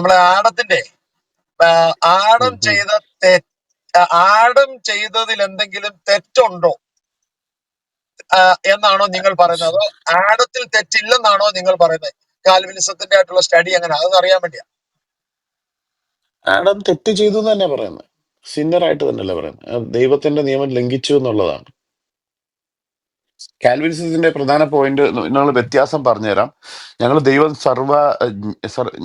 നമ്മളെ ആടത്തിന്റെ ആടം. ചെയ്ത തെ- ആടം ചെയ്തതിൽ എന്തെങ്കിലും തെറ്റുണ്ടോ? എന്നാണോ നിങ്ങൾ പറയുന്നത്? അതോ ആടത്തിൽ തെറ്റില്ലെന്നാണോ നിങ്ങൾ പറയുന്നത്? കാൽവിനിസത്തിന്റെ ആയിട്ടുള്ള സ്റ്റഡി എങ്ങനെ? അതൊന്നും അറിയാൻ വേണ്ടിയാ. ആടം തെറ്റ് ചെയ്തു എന്ന് തന്നെ പറയുന്നത്. സിന്നറായിട്ട് തന്നെയല്ലേ പറയുന്നത്. ദൈവത്തിന്റെ നിയമം ലംഘിച്ചു എന്നുള്ളതാണ്. കാൽവിനിസത്തിന്റെ പ്രധാന പോയിന്റ് നിങ്ങൾ വ്യത്യാസം പറഞ്ഞുതരാം. ഞങ്ങൾ ദൈവം സർവ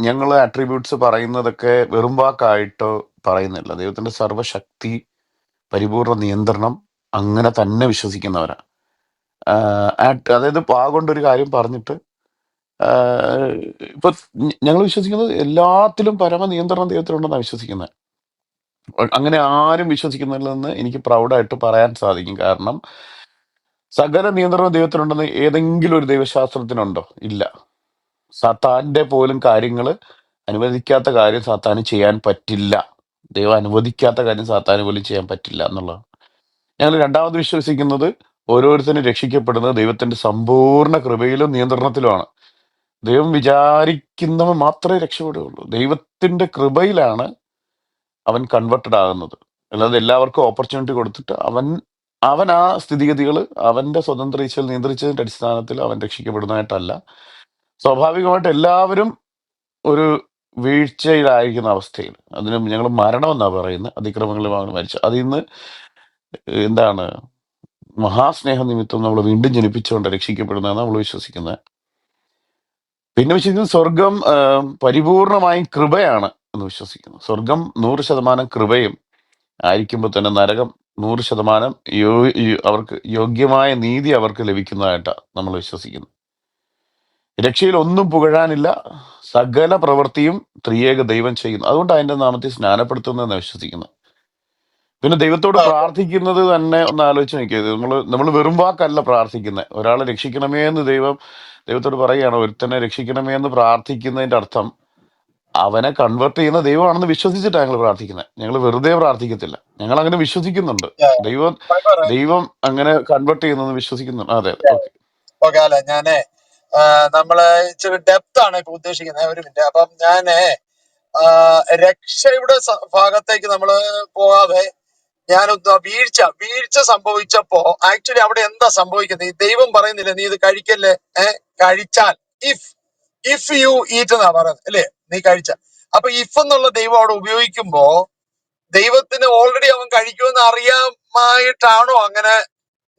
ഞങ്ങൾ അട്രിബ്യൂട്ട്സ് പറയുന്നതൊക്കെ വെറും വാക്കായിട്ട് പറയുന്നില്ല. ദൈവത്തിന്റെ സർവശക്തി പരിപൂർണ നിയന്ത്രണം അങ്ങനെ തന്നെ വിശ്വസിക്കുന്നവരാ. ആഹ് അതായത് പാ കൊണ്ടൊരു കാര്യം പറഞ്ഞിട്ട് ഇപ്പൊ ഞങ്ങൾ വിശ്വസിക്കുന്നത് എല്ലാത്തിലും പരമ നിയന്ത്രണം ദൈവത്തിലുണ്ടെന്നാണ് വിശ്വസിക്കുന്നത്. അങ്ങനെ ആരും വിശ്വസിക്കുന്നില്ലെന്ന് എനിക്ക് പ്രൗഡായിട്ട് പറയാൻ സാധിക്കും. കാരണം സകല നിയന്ത്രണം ദൈവത്തിനുണ്ടെന്ന് ഏതെങ്കിലും ഒരു ദൈവശാസ്ത്രത്തിനുണ്ടോ? ഇല്ല. സത്താന്റെ പോലും കാര്യങ്ങൾ അനുവദിക്കാത്ത കാര്യം സാത്താന് ചെയ്യാൻ പറ്റില്ല. ദൈവം അനുവദിക്കാത്ത കാര്യം സാത്താന് പോലും ചെയ്യാൻ പറ്റില്ല എന്നുള്ളതാണ്. ഞങ്ങൾ രണ്ടാമത് വിശ്വസിക്കുന്നത് ഓരോരുത്തരും രക്ഷിക്കപ്പെടുന്നത് ദൈവത്തിന്റെ സമ്പൂർണ കൃപയിലും നിയന്ത്രണത്തിലുമാണ്. ദൈവം വിചാരിക്കുന്നവൻ മാത്രമേ രക്ഷപ്പെടുകയുള്ളൂ. ദൈവത്തിന്റെ കൃപയിലാണ് അവൻ കൺവെർട്ടഡ് ആകുന്നത്. അല്ലാതെ എല്ലാവർക്കും ഓപ്പർച്യൂണിറ്റി കൊടുത്തിട്ട് അവൻ അവൻ ആ സ്ഥിതിഗതികൾ അവന്റെ സ്വതന്ത്ര ഇച്ഛയിൽ നിയന്ത്രിച്ചതിന്റെ അടിസ്ഥാനത്തിൽ അവൻ രക്ഷിക്കപ്പെടുന്നതായിട്ടല്ല. സ്വാഭാവികമായിട്ട് എല്ലാവരും ഒരു വീഴ്ചയിലായിരിക്കുന്ന അവസ്ഥയിൽ അതിന് ഞങ്ങൾ മരണം എന്നാ പറയുന്നത് അവൻ മരിച്ചത് അതിൽ നിന്ന് എന്താണ് മഹാസ്നേഹ നിമിത്തം നമ്മൾ വീണ്ടും ജനിപ്പിച്ചുകൊണ്ട് രക്ഷിക്കപ്പെടുന്നതാണ് നമ്മൾ വിശ്വസിക്കുന്നത്. പിന്നെ വിശ്വസിക്കുന്നത് സ്വർഗം പരിപൂർണമായും കൃപയാണ് എന്ന് വിശ്വസിക്കുന്നു. സ്വർഗം നൂറ് ശതമാനം കൃപയും ആയിരിക്കുമ്പോൾ തന്നെ നരകം നൂറ് ശതമാനം യോ അവർക്ക് യോഗ്യമായ നീതി അവർക്ക് ലഭിക്കുന്നതായിട്ടാണ് നമ്മൾ വിശ്വസിക്കുന്നത്. രക്ഷയിൽ ഒന്നും പുകഴാനില്ല. സകല പ്രവൃത്തിയും ത്രിയേക ദൈവം ചെയ്യുന്നു. അതുകൊണ്ട് അതിന്റെ നാമത്തിൽ സ്നാനപ്പെടുത്തുന്നതെന്ന് വിശ്വസിക്കുന്നത്. പിന്നെ ദൈവത്തോട് പ്രാർത്ഥിക്കുന്നത് തന്നെ ഒന്ന് ആലോചിച്ച് നോക്കിയത് നമ്മൾ നമ്മൾ വെറും വാക്കല്ല പ്രാർത്ഥിക്കുന്നത് ഒരാളെ രക്ഷിക്കണമേ എന്ന് ദൈവം ദൈവത്തോട് പറയുകയാണ്. ഒരുത്തനെ രക്ഷിക്കണമേ എന്ന് പ്രാർത്ഥിക്കുന്നതിന്റെ അർത്ഥം അവനെ കൺവേർട്ട് ചെയ്യുന്ന ദൈവമാണെന്ന് വിശ്വസിച്ചിട്ടാണ് ഞങ്ങൾ പ്രാർത്ഥിക്കുന്നത് ഞങ്ങൾ വെറുതെ പ്രാർത്ഥിക്കത്തില്ല. ഞങ്ങൾ അങ്ങനെ വിശ്വസിക്കുന്നുണ്ട് ദൈവം ദൈവം അങ്ങനെ കൺവേർട്ട് ചെയ്യുന്നെന്ന് വിശ്വസിക്കുന്നുണ്ട്. അതെ അതെ. ഓക്കെ ഓക്കെ അല്ല? ഞാനേ ആ, നമ്മൾ ഇച്ചിരി ഡെപ്ത് ആണ് ഇപ്പൊ ഉദ്ദേശിക്കുന്നത് ഒരു മിനിറ്റ് അപ്പം ഞാൻ ആ, രക്ഷയുടെ സ- ഭാഗത്തേക്ക് നമ്മൾ പോകാതെ ഞാൻ വീഴ്ച വീഴ്ച സംഭവിച്ചപ്പോ ആക്ച്വലി അവിടെ എന്താ സംഭവിക്കുന്നത് ഈ ദൈവം പറയുന്നില്ല നീ ഇത് കഴിക്കല്ലേ? ഏഹ് കഴിച്ചാൽ ഇഫ് ഇഫ് യു ഈറ്റ് എന്നാ പറയുന്നത് അല്ലേ? നീ കഴിച്ച. അപ്പൊ ഇഫ് എന്നുള്ള ദൈവം അവിടെ ഉപയോഗിക്കുമ്പോ ദൈവത്തിന് ഓൾറെഡി അവൻ കഴിക്കുമെന്ന് അറിയാമായിട്ടാണോ അങ്ങനെ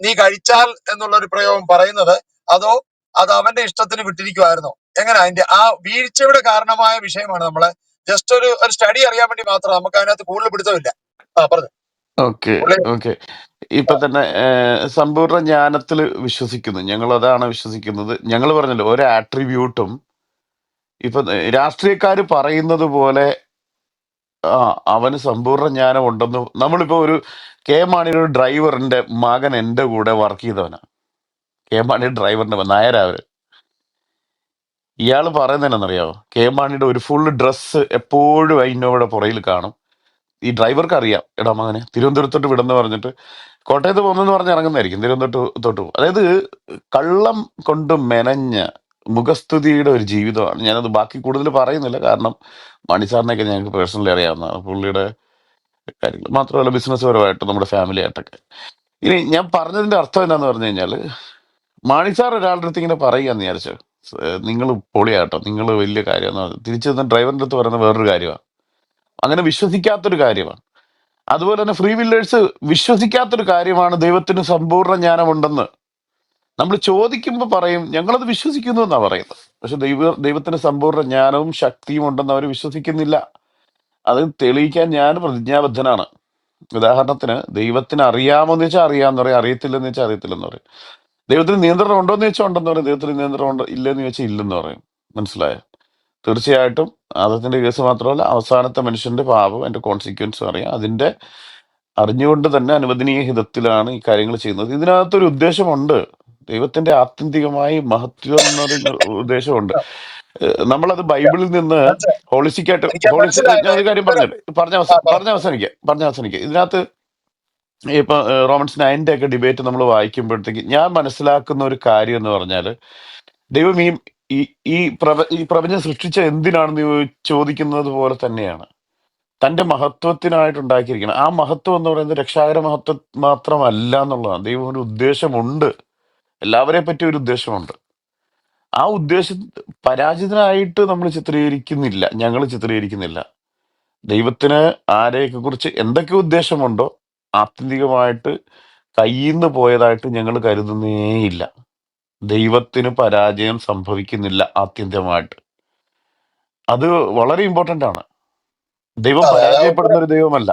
നീ കഴിച്ചാൽ എന്നുള്ള ഒരു പ്രയോഗം പറയുന്നത്? അതോ അത് അവന്റെ ഇഷ്ടത്തിന് വിട്ടിരിക്കുമായിരുന്നോ എങ്ങനെ? അതിന്റെ ആ വീഴ്ചയുടെ കാരണമായ വിഷയമാണ് നമ്മൾ. ജസ്റ്റ് ഒരു ഒരു സ്റ്റഡി അറിയാൻ വേണ്ടി മാത്രം നമുക്ക് അതിനകത്ത് കൂടുതൽ പിടുത്തമില്ല. ആ പറഞ്ഞു. ഓക്കെ പുള്ളി ഓക്കെ ഇപ്പൊ തന്നെ ഏഹ്, സമ്പൂർണ ജ്ഞാനത്തിൽ വിശ്വസിക്കുന്നു. ഞങ്ങൾ അതാണ് വിശ്വസിക്കുന്നത്. ഞങ്ങൾ പറഞ്ഞല്ലോ ഒരു ആട്രിബ്യൂട്ടും ഇപ്പൊ രാഷ്ട്രീയക്കാർ പറയുന്നത് പോലെ ആ അവന് സമ്പൂർണ ജ്ഞാനം ഉണ്ടെന്ന് നമ്മളിപ്പോ ഒരു കെ മാണിയുടെ ഒരു ഡ്രൈവറിന്റെ മകൻ എന്റെ കൂടെ വർക്ക് ചെയ്തവനാ. കെ മാണിയുടെ ഡ്രൈവറിന്റെ മകൻ, നായരാ അവർ. ഇയാൾ പറയുന്നതെന്നറിയാവോ കെ മാണിയുടെ ഒരു ഫുൾ ഡ്രസ്സ് എപ്പോഴും അതിനോടെ പുറയിൽ കാണും. ഈ ഡ്രൈവർക്ക് അറിയാം എടാ മകനെ തിരുവനന്തപുരത്തോട്ട് വിടെന്ന് പറഞ്ഞിട്ട് കോട്ടയത്ത് പോകുന്നെന്ന് പറഞ്ഞ് ഇറങ്ങുന്നതായിരിക്കും തിരുവനന്തപുരത്ത് തൊട്ട് പോകും. അതായത് കള്ളം കൊണ്ട് മെനഞ്ഞ മുഖസ്തുതിയുടെ ഒരു ജീവിതമാണ്. ഞാനത് ബാക്കി കൂടുതൽ പറയുന്നില്ല. കാരണം മണി സാറിനെയൊക്കെ ഞങ്ങൾക്ക് പേഴ്സണലി അറിയാവുന്നതാണ് പുള്ളിയുടെ കാര്യങ്ങൾ. മാത്രമല്ല ബിസിനസ് പരമായിട്ട് നമ്മുടെ ഫാമിലി ആയിട്ടൊക്കെ. ഇനി ഞാൻ പറഞ്ഞതിന്റെ അർത്ഥം എന്താന്ന് പറഞ്ഞു കഴിഞ്ഞാൽ മാണി സാർ ഒരാളുടെ അടുത്ത് ഇങ്ങനെ പറയുകയെന്ന് വിചാരിച്ചു. നിങ്ങൾ പൊളിയാട്ടോ. നിങ്ങൾ വലിയ കാര്യമാണ്? തിരിച്ചു നിന്ന് ഡ്രൈവറിന്റെ അടുത്ത് പറയുന്ന വേറൊരു കാര്യമാണ്. അങ്ങനെ വിശ്വസിക്കാത്തൊരു കാര്യമാണ്. അതുപോലെ തന്നെ ഫ്രീ വില്ലേഴ്സ് വിശ്വസിക്കാത്തൊരു കാര്യമാണ് ദൈവത്തിന് സമ്പൂർണ ജ്ഞാനമുണ്ടെന്ന്. നമ്മൾ ചോദിക്കുമ്പോൾ പറയും ഞങ്ങളത് വിശ്വസിക്കുന്നു എന്നാണ് പറയുന്നത്. പക്ഷെ ദൈവ ദൈവത്തിന് സമ്പൂർണ ജ്ഞാനവും ശക്തിയും ഉണ്ടെന്ന് അവർ വിശ്വസിക്കുന്നില്ല. അത് തെളിയിക്കാൻ ഞാൻ പ്രതിജ്ഞാബദ്ധനാണ്. ഉദാഹരണത്തിന് ദൈവത്തിന് അറിയാമെന്ന് വെച്ചാൽ അറിയാമെന്ന് പറയും അറിയത്തില്ലെന്ന് വെച്ചാൽ അറിയത്തില്ലെന്ന് പറയും. ദൈവത്തിന് നിയന്ത്രണം ഉണ്ടോ എന്ന് വെച്ചാൽ ഉണ്ടെന്ന് പറയും ദൈവത്തിന് നിയന്ത്രണം ഉണ്ടോ ഇല്ലെന്ന് വെച്ചാൽ ഇല്ലെന്ന് പറയും. മനസ്സിലായോ? തീർച്ചയായിട്ടും ആദത്തിന്റെ കേസ് മാത്രമല്ല അവസാനത്തെ മനുഷ്യന്റെ പാപം അതിന്റെ കോൺസിക്വൻസ് അറിയാം. അതിന്റെ അറിഞ്ഞുകൊണ്ട് തന്നെ അനുവദനീയ ഹിതത്തിലാണ് ഈ കാര്യങ്ങൾ ചെയ്യുന്നത്. ഇതിനകത്തൊരു ഉദ്ദേശമുണ്ട്. ദൈവത്തിന്റെ ആത്യന്തികമായി മഹത്വം എന്നൊരു ഉദ്ദേശമുണ്ട്. ഏഹ് നമ്മളത് ബൈബിളിൽ നിന്ന് ഹോളിസിക്കായിട്ട് എനിക്ക് മനസ്സിലായത് ഞാൻ ഒരു കാര്യം പറഞ്ഞു പറഞ്ഞ ആ അവസ പറ പറഞ്ഞ അവസാനിക്കുക പറഞ്ഞ അവസാനിക്കുക ഇതിനകത്ത് ഇപ്പൊ ഏഹ് റോമൻസ് നയന്റെ ഒക്കെ ഡിബേറ്റ് നമ്മൾ വായിക്കുമ്പോഴത്തേക്ക് ഞാൻ മനസ്സിലാക്കുന്ന ഒരു കാര്യം എന്ന് പറഞ്ഞാൽ ദൈവം ഈ ഈ ഈ പ്രപ ഈ പ്രപഞ്ചം സൃഷ്ടിച്ച എന്തിനാണെന്ന് ചോ- ചോദിക്കുന്നത് പോലെ തന്നെയാണ്. തന്റെ മഹത്വത്തിനായിട്ട് ഉണ്ടാക്കിയിരിക്കണം ആ മഹത്വം എന്ന് പറയുന്നത് രക്ഷാകര മഹത്വം മാത്രമല്ല എന്നുള്ളതാണ്. ദൈവം ഒരു ഉദ്ദേശമുണ്ട്. എല്ലാവരെ പറ്റി ഒരു ഉദ്ദേശമുണ്ട്. ആ ഉദ്ദേശം പരാജിതനായിട്ട് നമ്മൾ ചിത്രീകരിക്കുന്നില്ല ഞങ്ങൾ ചിത്രീകരിക്കുന്നില്ല. ദൈവത്തിന് ആരെയൊക്കെ കുറിച്ച് എന്തൊക്കെ ഉദ്ദേശമുണ്ടോ ആത്യന്തികമായിട്ട് കയ്യിന്ന് നിന്ന് പോയതായിട്ട് ഞങ്ങൾ കരുതുന്നേയില്ല. ദൈവത്തിന് പരാജയം സംഭവിക്കുന്നില്ല ആത്യന്തികമായിട്ട്. അത് വളരെ ഇമ്പോർട്ടന്റ് ആണ്. ദൈവം അതെ അതെ പരാജയപ്പെടുന്ന ഒരു ദൈവമല്ല.